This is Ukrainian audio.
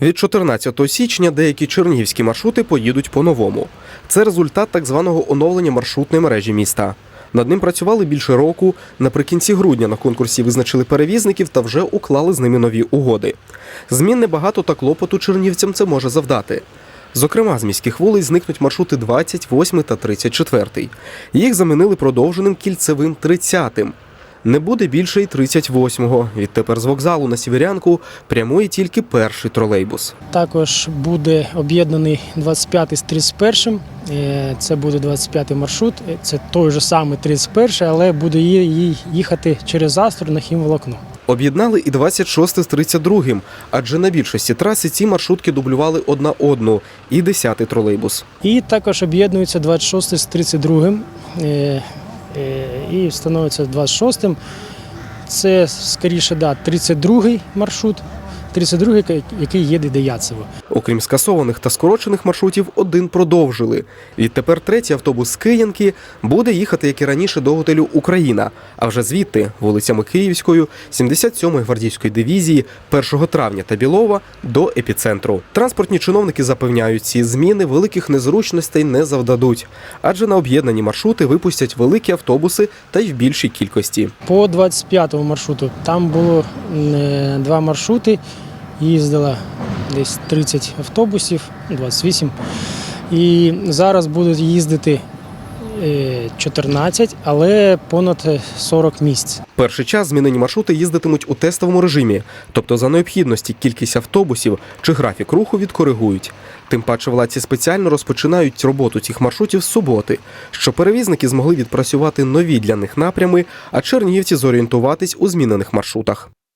Від 14 січня деякі чернігівські маршрути поїдуть по-новому. Це результат так званого оновлення маршрутної мережі міста. Над ним працювали більше року. Наприкінці грудня на конкурсі визначили перевізників та вже уклали з ними нові угоди. Змін небагато та клопоту чернігівцям це може завдати. Зокрема, з міських вулиць зникнуть маршрути 28 та 34. Їх замінили продовженим кільцевим 30-тим. Не буде більше й 38-го. Відтепер з вокзалу на Сіверянку прямує тільки перший тролейбус. Також буде об'єднаний 25 з 31. Е, Це буде 25 маршрут. Е, Це той же самий 31, але буде їхати через Астру на хімволокно. Об'єднали і 26 з 32-м, адже на більшості траси ці маршрутки дублювали одна одну, і 10-й тролейбус. І також об'єднується 26 з 32 е, е, і становиться 26. Це скоріше да, 32 маршрут, 32 який їде до Яцево. Окрім скасованих та скорочених маршрутів, один продовжили. Відтепер третій автобус з Киянки буде їхати, як і раніше, до готелю Україна. А вже звідти, вулицями Київською, 77-ї гвардійської дивізії, 1 травня та Білова до епіцентру. Транспортні чиновники запевняють, ці зміни великих незручностей не завдадуть, адже на об'єднані маршрути випустять великі автобуси та й в більшій кількості. По 25 маршруту там було е, два маршрути, їздило десь 30 автобусів, 28. І зараз будуть їздити е, 14, але понад е, 40 місць. Перший час змінені маршрути їздитимуть у тестовому режимі, тобто за необхідності кількість автобусів чи графік руху відкоригують. Тим паче владці спеціально розпочинають роботу цих маршрутів з суботи, щоб перевізники змогли відпрацювати нові для них напрями, а чернігівці зорієнтуватись у змінених маршрутах.